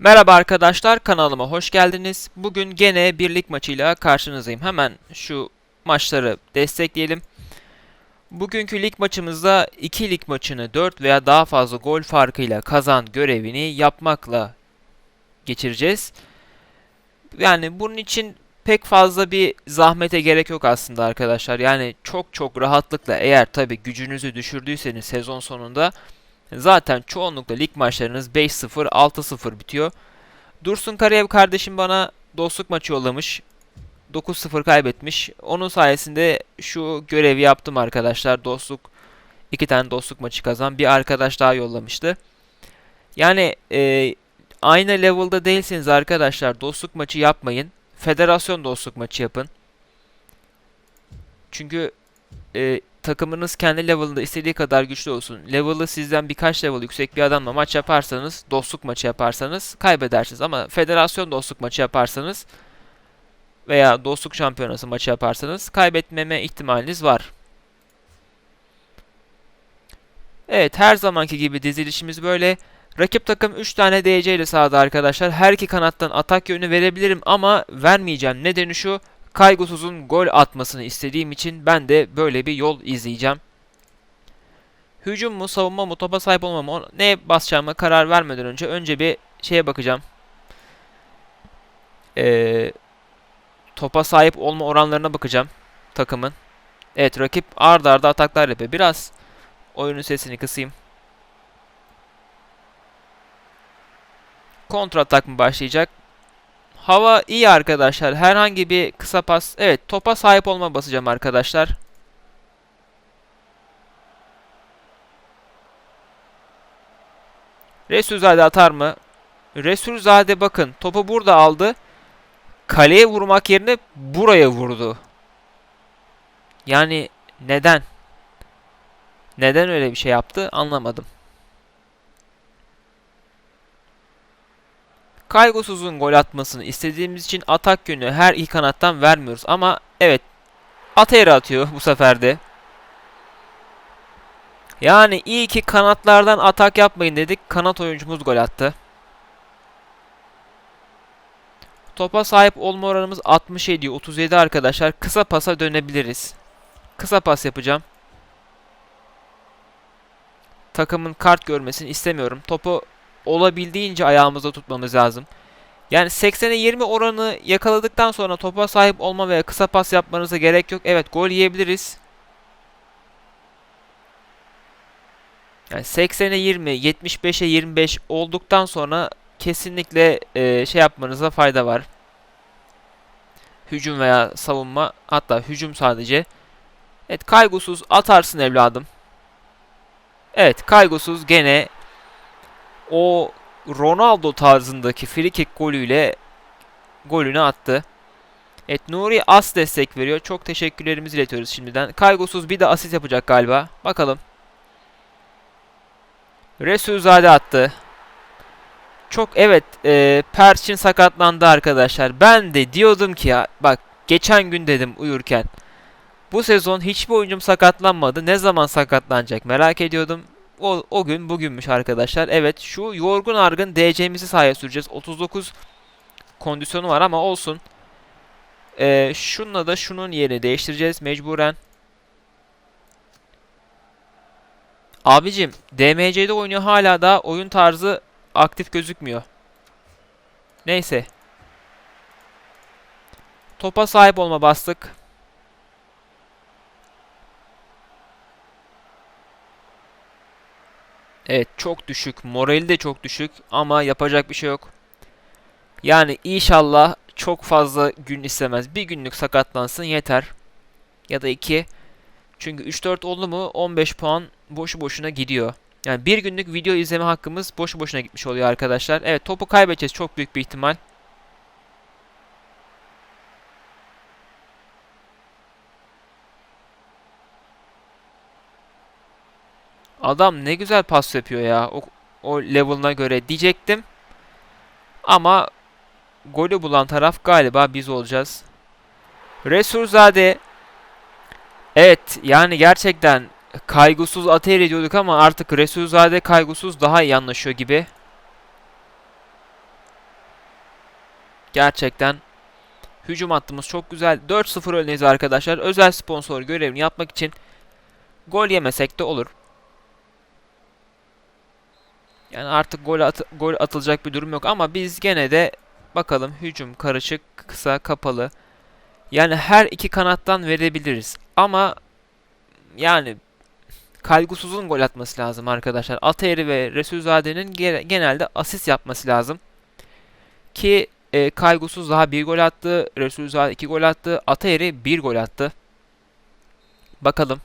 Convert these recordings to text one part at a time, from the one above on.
Merhaba arkadaşlar kanalıma hoş geldiniz. Bugün gene bir lig maçıyla karşınızdayım. Hemen şu maçları destekleyelim. Bugünkü lig maçımızda iki lig maçını 4 veya daha fazla gol farkıyla kazan görevini yapmakla geçireceğiz. Yani bunun için pek fazla bir zahmete gerek yok aslında arkadaşlar. Yani çok çok rahatlıkla eğer tabi gücünüzü düşürdüyseniz sezon sonunda Zaten çoğunlukla lig maçlarınız 5-0, 6-0 bitiyor. Dursun Karayev kardeşim bana dostluk maçı yollamış. 9-0 kaybetmiş. Onun sayesinde şu görevi yaptım arkadaşlar. Dostluk iki tane dostluk maçı kazan bir arkadaş daha yollamıştı. Yani e, aynı level'da değilseniz arkadaşlar dostluk maçı yapmayın. Federasyon dostluk maçı yapın. Çünkü e, takımınız kendi level'ında istediği kadar güçlü olsun. Level'ı sizden birkaç level yüksek bir adamla maç yaparsanız, dostluk maçı yaparsanız kaybedersiniz. Ama federasyon dostluk maçı yaparsanız veya dostluk şampiyonası maçı yaparsanız kaybetmeme ihtimaliniz var. Evet her zamanki gibi dizilişimiz böyle. Rakip takım 3 tane DC ile sahada arkadaşlar. Her iki kanattan atak yönü verebilirim ama vermeyeceğim. Nedeni şu kaygısızın gol atmasını istediğim için ben de böyle bir yol izleyeceğim. Hücum mu, savunma mı, topa sahip olma mı, ne basacağıma karar vermeden önce önce bir şeye bakacağım. Ee, topa sahip olma oranlarına bakacağım takımın. Evet rakip ard arda ataklar yapıyor. Biraz oyunun sesini kısayım. Kontra atak mı başlayacak? Hava iyi arkadaşlar. Herhangi bir kısa pas. Evet topa sahip olma basacağım arkadaşlar. Resulzade atar mı? Resulzade bakın topu burada aldı. Kaleye vurmak yerine buraya vurdu. Yani neden? Neden öyle bir şey yaptı anlamadım. Kaygısız'ın gol atmasını istediğimiz için atak yönü her iki kanattan vermiyoruz. Ama evet Atera atıyor bu sefer de. Yani iyi ki kanatlardan atak yapmayın dedik. Kanat oyuncumuz gol attı. Topa sahip olma oranımız 67, 37 arkadaşlar. Kısa pasa dönebiliriz. Kısa pas yapacağım. Takımın kart görmesini istemiyorum. Topu olabildiğince ayağımızda tutmamız lazım. Yani 80'e 20 oranı yakaladıktan sonra topa sahip olma veya kısa pas yapmanıza gerek yok. Evet gol yiyebiliriz. Yani 80'e 20, 75'e 25 olduktan sonra kesinlikle e, şey yapmanıza fayda var. Hücum veya savunma hatta hücum sadece. Evet kaygısız atarsın evladım. Evet kaygısız gene o Ronaldo tarzındaki free kick golüyle golünü attı. Evet Nuri as destek veriyor. Çok teşekkürlerimizi iletiyoruz şimdiden. Kaygısız bir de asist yapacak galiba. Bakalım. Resulzade attı. Çok evet e, Perçin sakatlandı arkadaşlar. Ben de diyordum ki ya bak geçen gün dedim uyurken. Bu sezon hiçbir oyuncum sakatlanmadı. Ne zaman sakatlanacak merak ediyordum. O, o gün bugünmüş arkadaşlar. Evet şu yorgun argın DC'mizi sahaya süreceğiz. 39 kondisyonu var ama olsun. Ee, şununla da şunun yerini değiştireceğiz mecburen. Abicim DMC'de oynuyor hala da oyun tarzı aktif gözükmüyor. Neyse. Topa sahip olma bastık. Evet çok düşük. Morali de çok düşük ama yapacak bir şey yok. Yani inşallah çok fazla gün istemez. Bir günlük sakatlansın yeter. Ya da iki. Çünkü 3-4 oldu mu 15 puan boşu boşuna gidiyor. Yani bir günlük video izleme hakkımız boşu boşuna gitmiş oluyor arkadaşlar. Evet topu kaybedeceğiz çok büyük bir ihtimal. Adam ne güzel pas yapıyor ya. O, o level'ına göre diyecektim. Ama golü bulan taraf galiba biz olacağız. Resulzade Evet yani gerçekten kaygısız ateş ediyorduk ama artık Resulzade kaygısız daha iyi anlaşıyor gibi. Gerçekten hücum hattımız çok güzel. 4-0 öndeyiz arkadaşlar. Özel sponsor görevini yapmak için gol yemesek de olur. Yani artık gol, at gol atılacak bir durum yok ama biz gene de bakalım hücum karışık, kısa, kapalı. Yani her iki kanattan verebiliriz. Ama yani Kaygusuz'un gol atması lazım arkadaşlar. Atayeri ve Resulzade'nin ge- genelde asist yapması lazım. Ki e, Kaygusuz daha bir gol attı. Resulzade iki gol attı. Atayeri bir gol attı. Bakalım.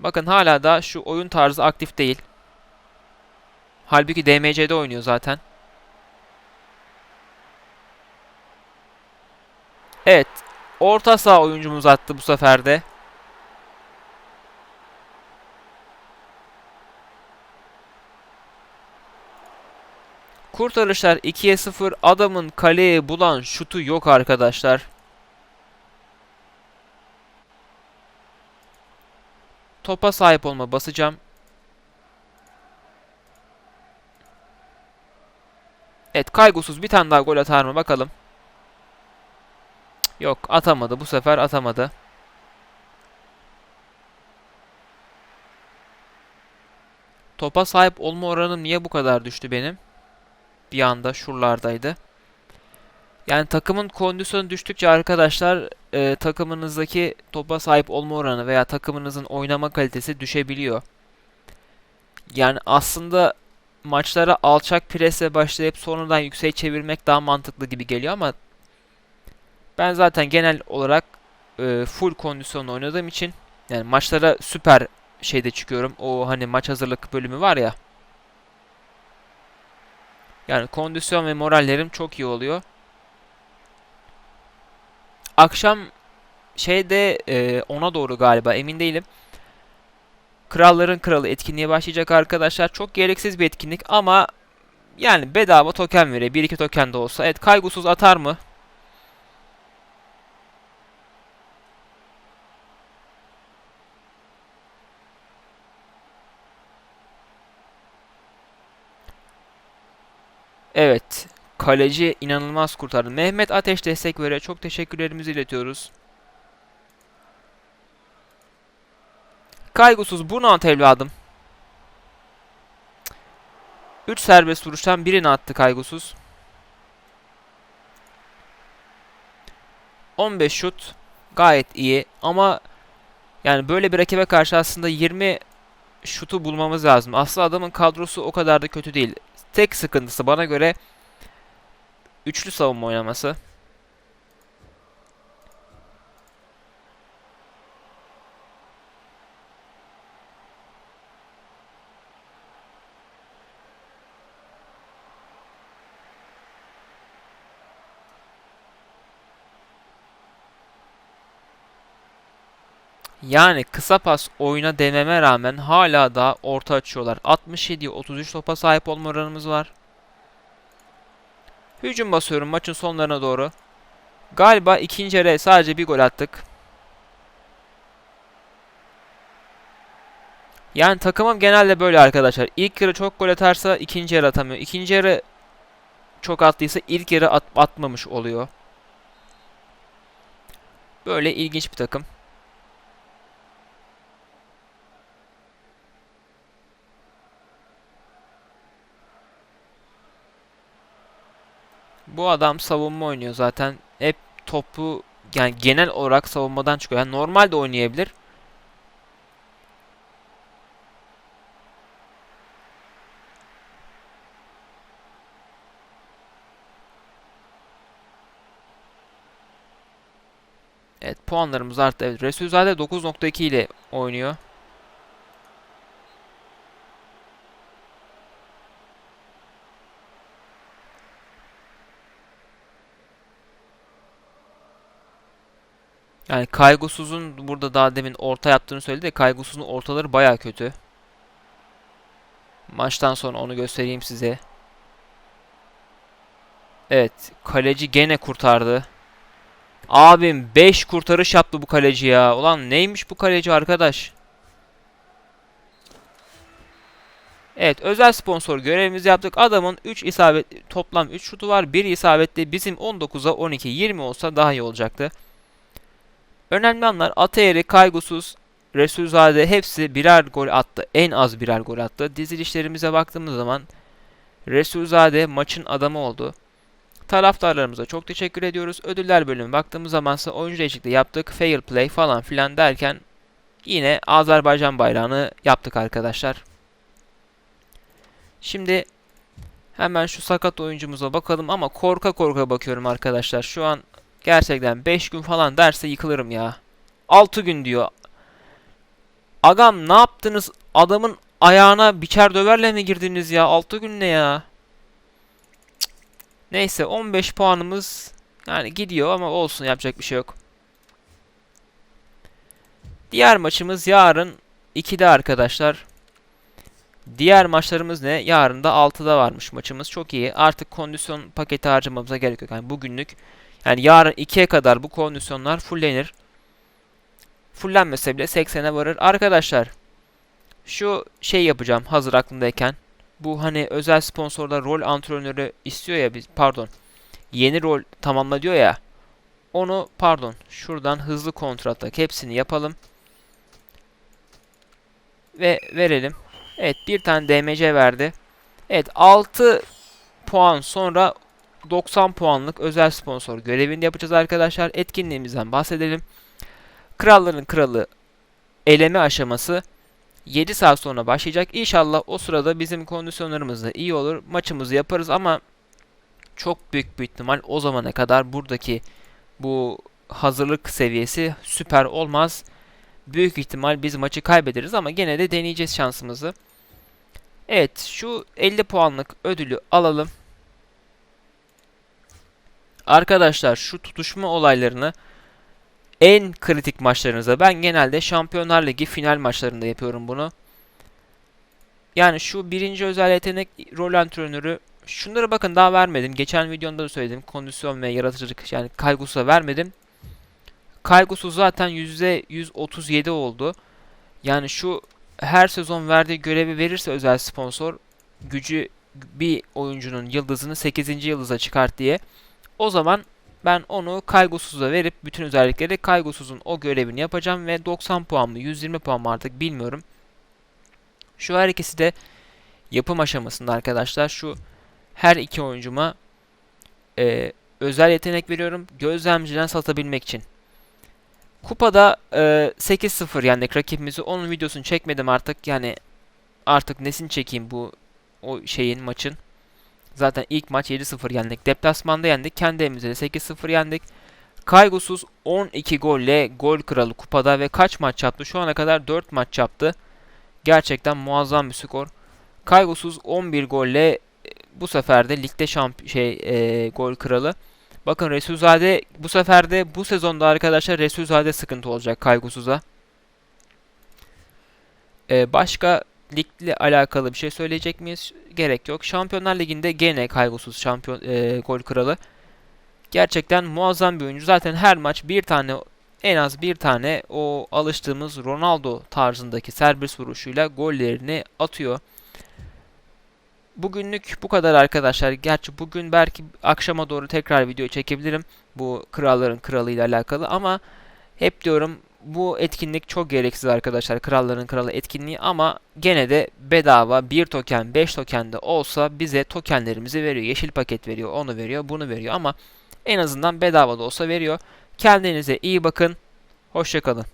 Bakın hala da şu oyun tarzı aktif değil. Halbuki DMC'de oynuyor zaten. Evet. Orta saha oyuncumuz attı bu sefer de. Kurtarışlar 2'ye 0. Adamın kaleye bulan şutu yok arkadaşlar. Topa sahip olma basacağım. Evet kaygısız bir tane daha gol atar mı bakalım. Yok atamadı bu sefer atamadı. Topa sahip olma oranım niye bu kadar düştü benim? Bir anda şuralardaydı. Yani takımın kondisyonu düştükçe arkadaşlar e, takımınızdaki topa sahip olma oranı veya takımınızın oynama kalitesi düşebiliyor. Yani aslında maçlara alçak presle başlayıp sonradan yükseğe çevirmek daha mantıklı gibi geliyor ama ben zaten genel olarak e, full kondisyonla oynadığım için yani maçlara süper şeyde çıkıyorum. O hani maç hazırlık bölümü var ya. Yani kondisyon ve morallerim çok iyi oluyor. Akşam şeyde e, ona doğru galiba emin değilim. Kralların Kralı etkinliğe başlayacak arkadaşlar. Çok gereksiz bir etkinlik ama yani bedava token veriyor. 1-2 token de olsa. Evet kaygısız atar mı? Evet. Kaleci inanılmaz kurtardı. Mehmet Ateş destek veriyor. Çok teşekkürlerimizi iletiyoruz. Kaygısız burnout evladım. 3 serbest vuruştan birini attı kaygısız. 15 şut gayet iyi ama yani böyle bir rakibe karşı aslında 20 şutu bulmamız lazım. Aslında adamın kadrosu o kadar da kötü değil. Tek sıkıntısı bana göre üçlü savunma oynaması. Yani kısa pas oyuna dememe rağmen hala da orta açıyorlar. 67'ye 33 topa sahip olma oranımız var. Hücum basıyorum maçın sonlarına doğru. Galiba ikinci yarı sadece bir gol attık. Yani takımım genelde böyle arkadaşlar. İlk yarı çok gol atarsa ikinci yarı atamıyor. İkinci yarı çok attıysa ilk yarı at atmamış oluyor. Böyle ilginç bir takım. Adam savunma oynuyor zaten. Hep topu yani genel olarak savunmadan çıkıyor. Yani normal oynayabilir. Evet puanlarımız arttı. Evet, Resulzade 9.2 ile oynuyor. Yani Kaygısız'ın burada daha demin orta yaptığını söyledi de Kaygısız'ın ortaları baya kötü. Maçtan sonra onu göstereyim size. Evet. Kaleci gene kurtardı. Abim 5 kurtarış yaptı bu kaleci ya. Ulan neymiş bu kaleci arkadaş? Evet özel sponsor görevimizi yaptık. Adamın 3 isabet toplam 3 şutu var. 1 isabetli. Bizim 19'a 12 20 olsa daha iyi olacaktı. Önemli anlar Atayeri, Kaygusuz, Resulzade hepsi birer gol attı. En az birer gol attı. Dizilişlerimize baktığımız zaman Resulzade maçın adamı oldu. Taraftarlarımıza çok teşekkür ediyoruz. Ödüller bölümü baktığımız zaman ise oyuncu değişikliği yaptık. Fair play falan filan derken yine Azerbaycan bayrağını yaptık arkadaşlar. Şimdi hemen şu sakat oyuncumuza bakalım ama korka korka bakıyorum arkadaşlar. Şu an gerçekten 5 gün falan derse yıkılırım ya. 6 gün diyor. Agam ne yaptınız? Adamın ayağına biçer döverle mi girdiniz ya? 6 gün ne ya? Neyse 15 puanımız yani gidiyor ama olsun yapacak bir şey yok. Diğer maçımız yarın 2'de arkadaşlar. Diğer maçlarımız ne? Yarın da 6'da varmış maçımız. Çok iyi. Artık kondisyon paketi harcamamıza gerek yok. Yani bugünlük yani yarın 2'ye kadar bu kondisyonlar fullenir. Fullenmese bile 80'e varır. Arkadaşlar şu şey yapacağım hazır aklımdayken. Bu hani özel sponsorlar rol antrenörü istiyor ya biz pardon. Yeni rol tamamla diyor ya. Onu pardon şuradan hızlı kontratak hepsini yapalım. Ve verelim. Evet bir tane DMC verdi. Evet 6 puan sonra 90 puanlık özel sponsor görevini yapacağız arkadaşlar. Etkinliğimizden bahsedelim. Kralların kralı eleme aşaması 7 saat sonra başlayacak. İnşallah o sırada bizim kondisyonlarımız da iyi olur. Maçımızı yaparız ama çok büyük bir ihtimal o zamana kadar buradaki bu hazırlık seviyesi süper olmaz. Büyük ihtimal biz maçı kaybederiz ama gene de deneyeceğiz şansımızı. Evet şu 50 puanlık ödülü alalım. Arkadaşlar şu tutuşma olaylarını en kritik maçlarınızda ben genelde Şampiyonlar Ligi final maçlarında yapıyorum bunu. Yani şu birinci özel yetenek rol antrenörü şunları bakın daha vermedim. Geçen videomda da söyledim. Kondisyon ve yaratıcılık yani kaygısı vermedim. Kaygısı zaten %137 oldu. Yani şu her sezon verdiği görevi verirse özel sponsor gücü bir oyuncunun yıldızını 8. yıldıza çıkart diye. O zaman ben onu kaygısıza verip bütün özellikleri kaygısızın o görevini yapacağım ve 90 puan mı 120 puan mı artık bilmiyorum. Şu her ikisi de yapım aşamasında arkadaşlar. Şu her iki oyuncuma e, özel yetenek veriyorum. Gözlemciden satabilmek için. Kupada e, 8-0 yendik rakibimizi. Onun videosunu çekmedim artık. Yani artık nesini çekeyim bu o şeyin maçın. Zaten ilk maç 7-0 yendik. Deplasmanda yendik. Kendi evimizde de 8-0 yendik. Kaygusuz 12 golle gol kralı kupada ve kaç maç yaptı? Şu ana kadar 4 maç yaptı. Gerçekten muazzam bir skor. Kaygusuz 11 golle bu sefer de ligde şamp şey e, gol kralı. Bakın Resulzade bu sefer de bu sezonda arkadaşlar Resulzade sıkıntı olacak Kaygusuz'a. Ee, başka ligle alakalı bir şey söyleyecek miyiz? Gerek yok. Şampiyonlar Ligi'nde gene kaygısız şampiyon e, gol kralı. Gerçekten muazzam bir oyuncu. Zaten her maç bir tane en az bir tane o alıştığımız Ronaldo tarzındaki serbest vuruşuyla gollerini atıyor. Bugünlük bu kadar arkadaşlar. Gerçi bugün belki akşama doğru tekrar video çekebilirim. Bu kralların kralı ile alakalı ama hep diyorum bu etkinlik çok gereksiz arkadaşlar. Kralların kralı etkinliği ama gene de bedava 1 token 5 token de olsa bize tokenlerimizi veriyor. Yeşil paket veriyor, onu veriyor, bunu veriyor ama en azından bedava da olsa veriyor. Kendinize iyi bakın. Hoşçakalın.